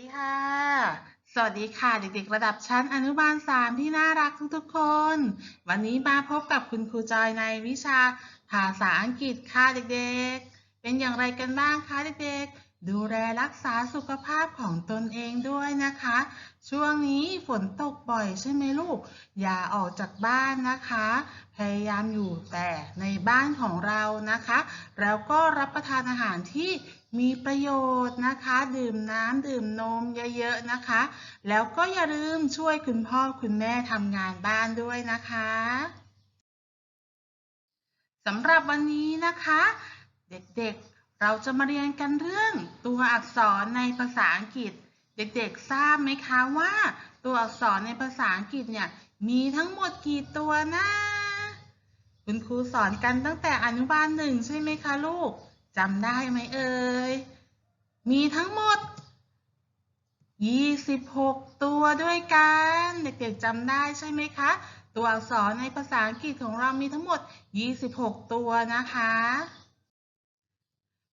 วัสดีค่ะ สวัสดีค่ะเด็กๆ ระดับชั้นอนุบาล 3 ที่น่ารักทุกๆคน วันนี้มาพบกับคุณครูจอยในวิชาภาษาอังกฤษค่ะเด็กๆ เป็นอย่างไรกันบ้างคะเด็กๆ ดูแลรักษาสุขภาพของตนเองด้วยนะคะ ช่วงนี้ฝนตกบ่อยใช่ไหมลูก อย่าออกจากบ้านนะคะ พยายามอยู่แต่ในบ้านของเรานะคะ แล้วก็รับประทานอาหารที่มีประโยชน์นะคะ ดื่มน้ำดื่มนมเยอะๆนะคะ แล้วก็อย่าลืมช่วยคุณพ่อคุณแม่ทำงานบ้านด้วยนะคะสำหรับวันนี้นะคะ เด็กๆ เราจะมาเรียนกันเรื่องตัวอักษรในภาษาอังกฤษ เด็กๆทราบไหมคะว่า ตัวอักษรในภาษาอังกฤษเนี่ยมีทั้งหมดกี่ตัวนะคุณครูสอนกันตั้งแต่อนุบาลหนึ่งใช่ไหมคะลูกจำได้ไหมเอ่ยมีทั้งหมด 26 ตัวด้วยกัน เด็กๆจำได้ใช่ไหมคะ ตัวอักษรในภาษาอังกฤษของเรามีทั้งหมด 26 ตัวนะคะ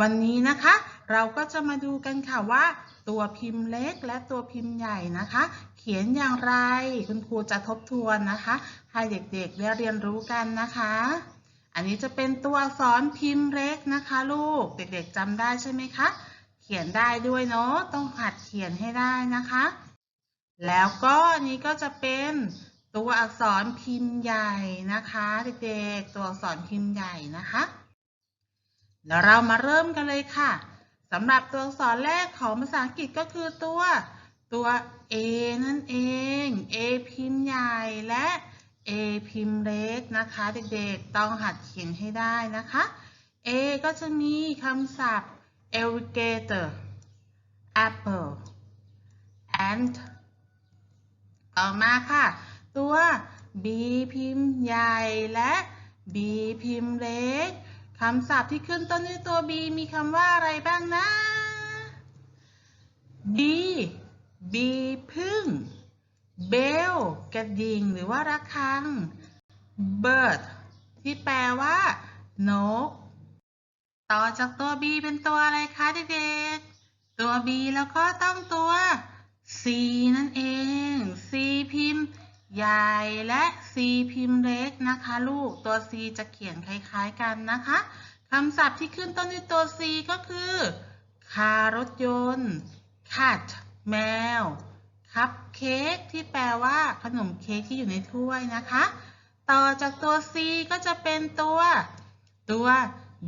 วันนี้นะคะเราก็จะมาดูกันค่ะว่า ตัวพิมพ์เล็กและตัวพิมพ์ใหญ่นะคะ เขียนอย่างไรคุณครูจะทบทวนนะคะให้เด็กๆได้เรียนรู้กันนะคะ อันนี้จะเป็นตัวอักษรพิมพ์เล็กนะคะ ลูกเด็กๆจำได้ใช่ไหมคะ เขียนได้ด้วยเนาะต้องหัดเขียนให้ได้นะคะ แล้วก็อันนี้ก็จะเป็นตัวอักษรพิมพ์ใหญ่นะคะ เด็กๆตัวอักษรพิมพ์ใหญ่นะคะ เดี๋ยวเรามาเริ่มกันเลยค่ะสำหรับตัวอักษรแรกของภาษาอังกฤษก็คือตัวตัว A นั่นเอง A พิมพ์ใหญ่และ A พิมพ์เล็กนะคะ เด็กๆ ต้องหัดเขียนให้ได้นะคะ A ก็จะมีคำศัพท์ alligator apple ant ต่อมาค่ะ ตัว B พิมพ์ใหญ่และ B พิมพ์เล็ก คำศัพท์ที่ขึ้นต้นด้วยตัว B มีคำว่าอะไรบ้างนะ B B พึ่ง Bell กระดิ่ง หรือว่าระฆัง Bird ที่แปลว่านก ต่อจากตัว B เป็นตัวอะไรคะเด็กๆ ตัว B แล้วก็ต้องตัว C นั่นเอง C พิมพ์ ใหญ่และ C พิมพ์เล็กนะคะลูก ตัว C จะเขียนคล้ายๆกันนะคะคำศัพท์ที่ขึ้นต้นด้วยตัว C ก็คือ คารถยนต์ cat แมว คัพเค้กที่แปลว่าขนมเค้กที่อยู่ในถ้วยนะคะ ต่อจากตัว C ก็จะเป็นตัว ตัว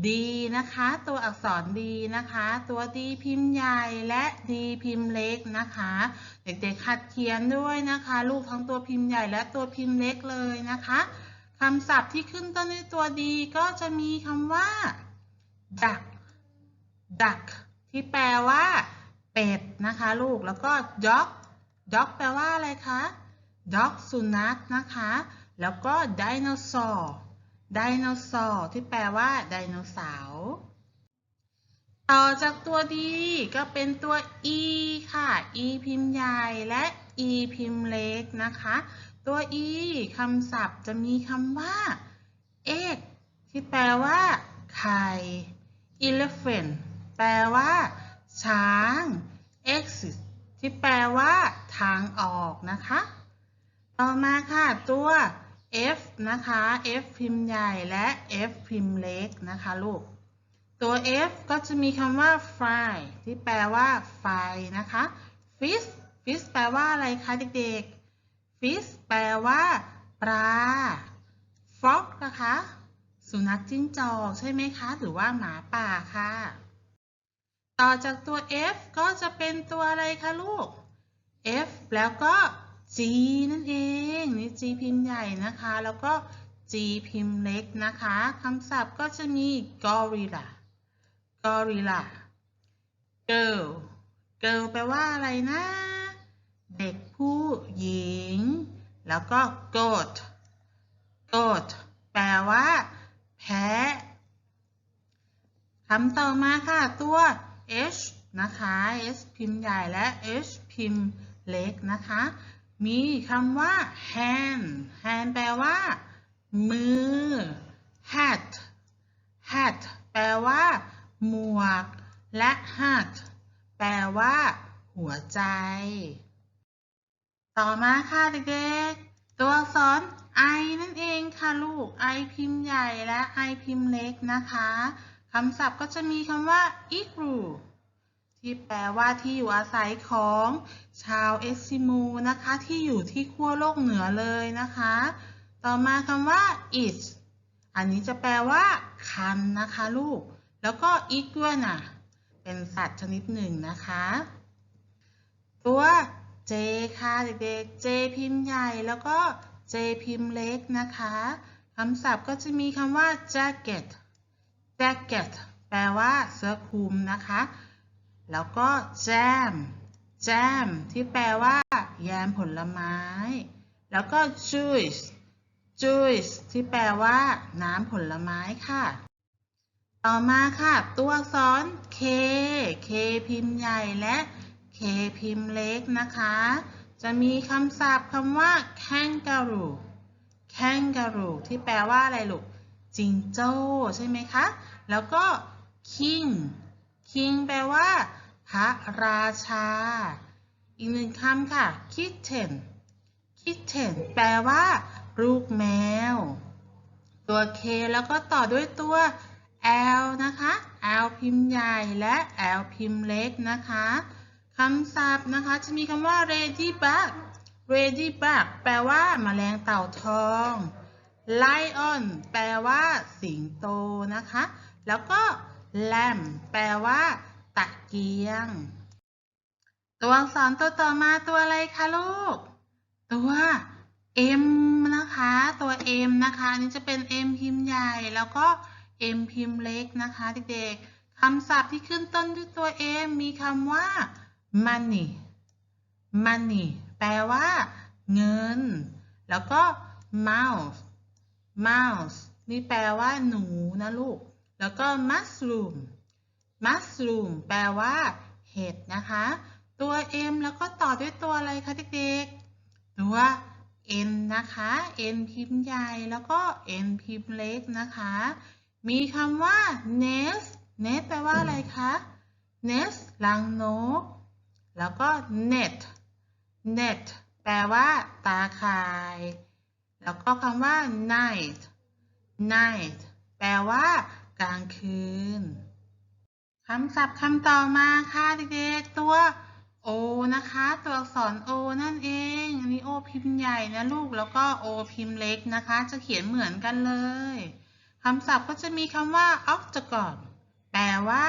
D นะคะ ตัวอักษร D นะคะ ตัว D พิมพ์ใหญ่และ D พิมพ์เล็กนะคะ เด็กๆหัดเขียนด้วยนะคะลูกทั้งตัวพิมพ์ใหญ่และตัวพิมพ์เล็กเลยนะคะคำศัพท์ที่ขึ้นต้นด้วยตัว D ก็จะมีคำว่า duck duck ที่แปลว่า เป็ดนะคะลูกแล้วก็ dog dog แปลว่าอะไรคะ dog สุนัขนะคะ แล้วก็ dinosaur ไดโนเสาร์ที่แปลว่าไดโนเสาร์ต่อจากตัว D ก็เป็นตัว E ค่ะ E พิมพ์ใหญ่และ E พิมพ์เล็กนะคะ ตัว E คำศัพท์จะมีคำว่า egg ที่แปลว่าไข่ elephant แปลว่า ช้าง exit ที่แปลว่า ทางออกนะคะ ต่อมาค่ะตัว F นะคะ F พิมพ์ใหญ่และ F พิมพ์เล็กนะคะลูก ตัว F ก็จะมีคำว่า fry ที่แปลว่าไฟนะคะ fish fish แปลว่าอะไรคะเด็กๆ fish แปลว่า ปลา frog นะคะ สุนัขจิ้งจอกใช่ไหมคะ หรือว่าหมาป่าค่ะ ต่อจากตัว F ก็จะเป็นตัวอะไรคะลูก F แล้วก็ G นั่นเองนี่ G พิมพ์ใหญ่นะคะ แล้วก็ G พิมพ์เล็กนะคะคำศัพท์ก็จะมี gorilla gorilla girl girl แปลว่าอะไรนะ เด็กผู้หญิง แล้วก็ goat goat แปลว่า แพะคำต่อมาค่ะ ตัว H นะคะ H พิมพ์ใหญ่และ H พิมพ์เล็กนะคะ มีคำว่า hand hand แปลว่า มือ hat hat แปลว่า หมวก และ heart แปลว่า หัวใจ ต่อมาค่ะเด็กๆ ตัวอักษร I นั่นเองค่ะลูก I พิมพ์ใหญ่และ I พิมพ์เล็กนะคะคำศัพท์ก็จะมีคำว่า igloo ที่แปลว่าที่อยู่อาศัยของชาวเอสกิโมนะคะที่อยู่ที่ขั้วโลกเหนือเลยนะคะ ต่อมาคำว่า it อันนี้จะแปลว่าคันนะคะลูก แล้วก็ iguana เป็นสัตว์ชนิดหนึ่งนะคะ ตัว J ค่ะเด็กๆ J พิมพ์ใหญ่แล้วก็ J พิมพ์เล็กนะคะคำศัพท์ก็จะมีคำว่า jacket jacket แปลว่าเสื้อคลุมนะคะ แล้วก็ jam jam ที่แปลว่า แยมผลไม้ แล้วก็ juice juice ที่แปลว่า น้ำผลไม้ค่ะ ต่อมาค่ะ ตัวอักษร K K พิมพ์ใหญ่และ K พิมพ์เล็กนะคะ จะมีคำศัพท์คำว่า kangaroo kangaroo ที่แปลว่าอะไรลูกจิงโจ้ใช่ไหมคะ แล้วก็ king king แปลว่า พระราชา อีกหนึ่งคำค่ะ kitten kitten แปลว่า ลูกแมว ตัว K แล้วก็ต่อด้วยตัว L นะคะ L พิมพ์ใหญ่และ L พิมพ์เล็กนะคะคำศัพท์นะคะ จะมีคำว่า ladybug ladybug แปลว่าแมลงเต่าทอง lion แปลว่า สิงโตนะคะ แล้วก็ lamb แปลว่า ตะเกียง ตัวอักษรตัวต่อมาตัวอะไรคะลูก ตัว M นะคะ ตัว M นะคะอันนี้จะเป็น M พิมพ์ใหญ่ แล้วก็ M พิมพ์เล็กนะคะเด็กๆคำศัพท์ที่ขึ้นต้นด้วยตัว M มีคำว่า money money แปลว่า เงิน แล้วก็ mouse mouse นี่แปลว่าหนูนะลูก แล้วก็ mushroom mushroom แปลว่า เห็ดนะคะ ตัว M แล้วก็ต่อด้วยตัวอะไรคะเด็กๆ ตัว N นะคะ N พิมพ์ใหญ่แล้วก็ N พิมพ์เล็กนะคะ มีคำว่า nest nest แปลว่าอะไรคะ nest รังนก แล้วก็ net net แปลว่า ตาข่าย แล้วก็คำว่า night night แปลว่า กลางคืนคำศัพท์คำต่อมาค่ะเด็กๆตัว O นะคะ ตัวอักษร O นั่นเองอันนี้ O พิมพ์ใหญ่นะลูกแล้วก็ O พิมพ์เล็กนะคะ จะเขียนเหมือนกันเลยคำศัพท์ก็จะมีคำว่า octagon แปลว่า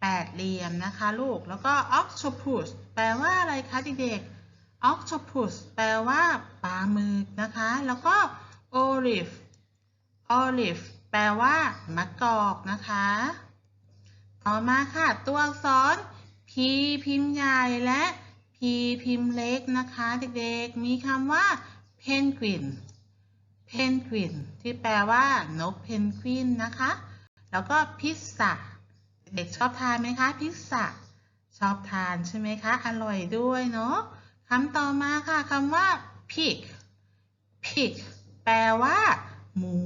แปดเหลี่ยมนะคะลูก แล้วก็ octopus แปลว่าอะไรคะเด็กๆ octopus แปลว่าปลาหมึกนะคะ แล้วก็ olive olive แปลว่ามะกอกนะคะ ต่อมาค่ะ ตัวอักษร P พิมพ์ใหญ่และ P พิมพ์เล็กนะคะ เด็กๆ มีคำว่า penguin penguin ที่แปลว่านกเพนกวินนะคะ แล้วก็พิซซ่าเด็กชอบทานไหมคะพิซซ่าชอบทานใช่ไหมคะ อร่อยด้วยเนาะคำต่อมาค่ะคำว่า pig pig แปลว่า หมู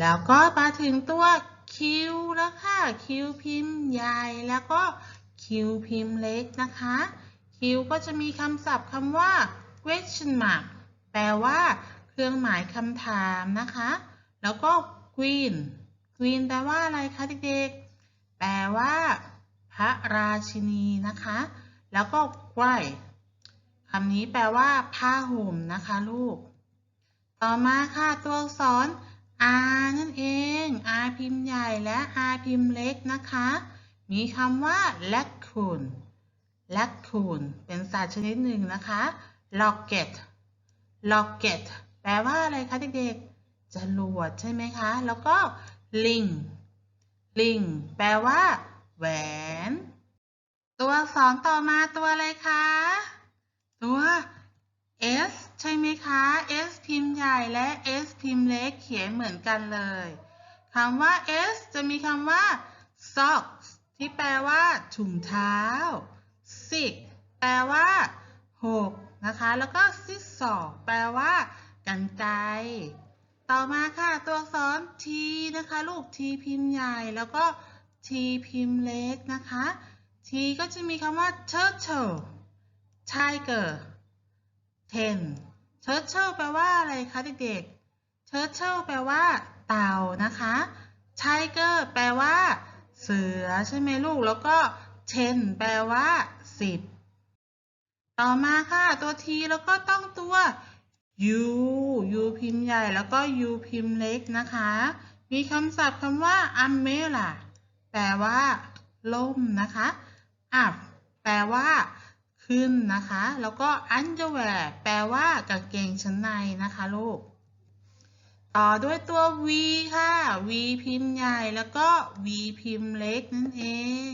แล้วก็มาถึงตัว Q แล้วค่ะ Q พิมพ์ใหญ่แล้วก็ Q พิมพ์เล็กนะคะ Q ก็จะมีคำศัพท์คำว่า question mark แปลว่าเครื่องหมายคำถามนะคะ แล้วก็ queen queen แปลว่าอะไรคะเด็กๆ แปลว่า พระราชินีนะคะ แล้วก็ white คำนี้แปลว่า ผ้าห่มนะคะลูก ต่อมาค่ะตัวอักษร R นั่นเอง R พิมพ์ใหญ่และ R พิมพ์เล็กนะคะ มีคำว่า raccoon raccoon เป็นสัตว์ชนิดหนึ่งนะคะ rocket rocket แปลว่าอะไรคะเด็กๆจรวดใช่ไหมคะ แล้วก็ ling ling แปลว่า แหวน ตัวสอักษรต่อมาตัวอะไรคะ ตัว S ใช่ไหมคะ S พิมพ์ใหญ่และ S พิมพ์เล็กเขียนเหมือนกันเลยคำว่า S จะมีคำว่า socks ที่แปลว่าถุงเท้า sick แปลว่าหกนะคะ แล้วก็ scissor แปลว่ากันไกรต่อมาค่ะ ตัวอักษร T นะคะ ลูก T พิมพ์ใหญ่แล้วก็ T พิมพ์เล็กนะคะ T T ก็จะมีคำว่า turtle tiger ten turtle แปลว่าอะไรคะเด็กๆ turtle แปลว่า เต่านะคะ tiger แปลว่า เสือใช่ไหมลูก แล้วก็ ten แปลว่าสิบต่อมาค่ะ ตัว T แล้วก็ต้องตัว U U พิมพ์ใหญ่แล้วก็ U พิมพ์เล็กนะคะ มีคำศัพท์คำว่า umbrella แปลว่า ล่มนะคะ up แปลว่า ขึ้นนะคะ แล้วก็ underwear แปลว่ากางเกงชั้นในนะคะลูก ต่อด้วยตัว V ค่ะ V พิมพ์ใหญ่แล้วก็ V พิมพ์เล็กนั่นเอง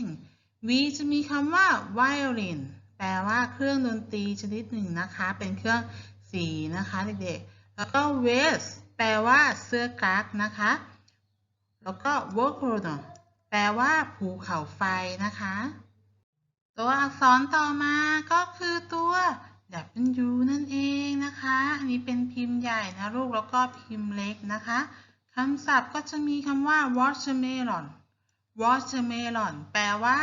V จะมีคำว่า violin แปลว่าเครื่องดนตรีชนิดหนึ่งนะคะ เป็นเครื่องสีนะคะเด็กๆ แล้วก็ vest แปลว่าเสื้อกั๊กนะคะ แล้วก็ volcano แปลว่าภูเขาไฟนะคะ ตัวอักษรต่อมาก็คือตัว W นั่นเองนะคะ อันนี้เป็นพิมพ์ใหญ่นะลูกแล้วก็พิมพ์เล็กนะคะคำศัพท์ก็จะมีคำว่า watermelon watermelon แปลว่า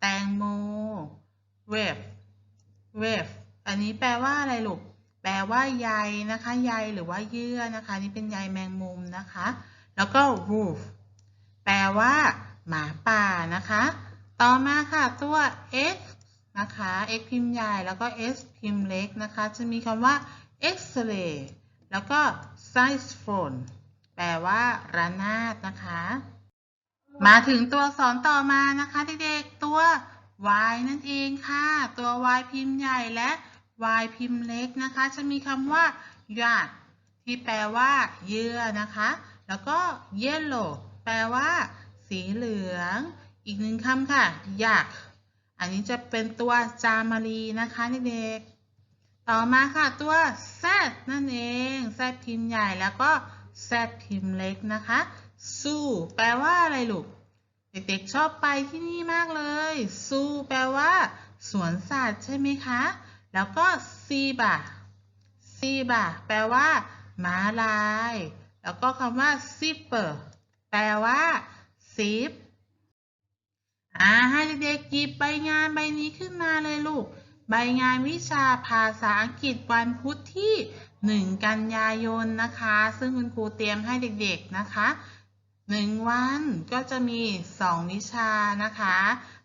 แตงโม wave wave อันนี้แปลว่าอะไรลูก แปลว่าใยนะคะ ใยหรือว่าเยื่อนะคะ นี่เป็นใยแมงมุมนะคะ แล้วก็ wolf แปลว่า หมาป่านะคะ ต่อมาค่ะตัว x นะคะ x พิมพ์ใหญ่แล้วก็ s พิมพ์เล็กนะคะ จะมีคำว่า x-ray แล้วก็ xylophone แปลว่าระนาดนะคะ มาถึงตัวสอักษรต่อมานะคะเด็กๆตัว y นั่นเองค่ะ ตัว y พิมพ์ใหญ่และ y พิมพ์เล็กนะคะ จะมีคำว่า yard ที่แปลว่าเยื่อนะคะ แล้วก็ yellow แปลว่า สีเหลือง อีกหนึ่งคำค่ะ yak อันนี้จะเป็นตัวจามารีนะคะเด็กๆต่อมาค่ะตัว z นั่นเอง z พิมพ์ใหญ่แล้วก็ z พิมพ์เล็กนะคะ zoo แปลว่าอะไรลูก เด็กๆชอบไปที่นี่มากเลย zoo แปลว่า สวนสัตว์ใช่ไหมคะ แล้วก็ zebra zebra แปลว่าม้าลาย แล้วก็คำว่า zipper แปลว่าซิป อ่าให้เด็กๆหยิบใบงานใบนี้ขึ้นมาเลยลูก ใบงานวิชาภาษาอังกฤษวันพุธที่ 1 กันยายนนะคะ ซึ่งคุณครูเตรียมให้เด็กๆนะคะ 1 วันก็จะมี 2 วิชานะคะ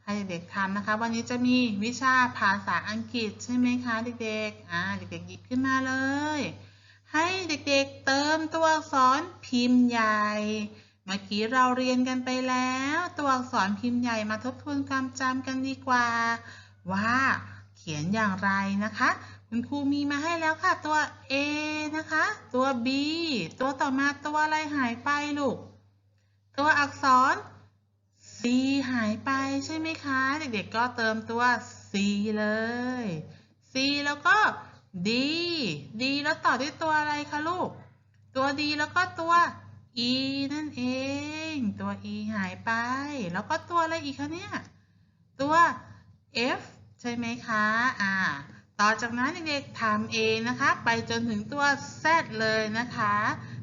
ให้เด็กๆทำนะคะ วันนี้จะมีวิชาภาษาอังกฤษใช่ไหมคะเด็กๆอ่าเด็กๆหยิบขึ้นมาเลย ให้เด็กๆเติมตัวอักษรพิมพ์ใหญ่ เมื่อกี้เราเรียนกันไปแล้ว ตัวอักษรพิมพ์ใหญ่มาทบทวนความจำกันดีกว่า ว่าเขียนอย่างไรนะคะ คุณครูมีมาให้แล้วค่ะตัว A นะคะ ตัว B ตัวต่อมาตัวอะไรหายไปลูก ตัวอักษร C หายไปใช่ไหมคะ เด็กๆก็เติมตัว C เลย C แล้วก็ D D แล้วต่อด้วยตัวอะไรคะลูก ตัว D แล้วก็ตัว E นั่นเอง ตัว E หายไป แล้วก็ตัวอะไรอีกคะเนี่ย ตัว F ใช่ไหมคะ อ่า ต่อจากนั้นเด็กๆทำเอนะคะ ไปจนถึงตัว Z เลยนะคะ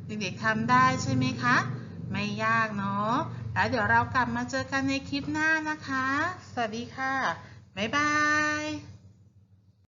เด็กๆทำได้ใช่ไหมคะ ไม่ยากเนาะ แล้วเดี๋ยวเรากลับมาเจอกันในคลิปหน้านะคะ สวัสดีค่ะ บ๊ายบาย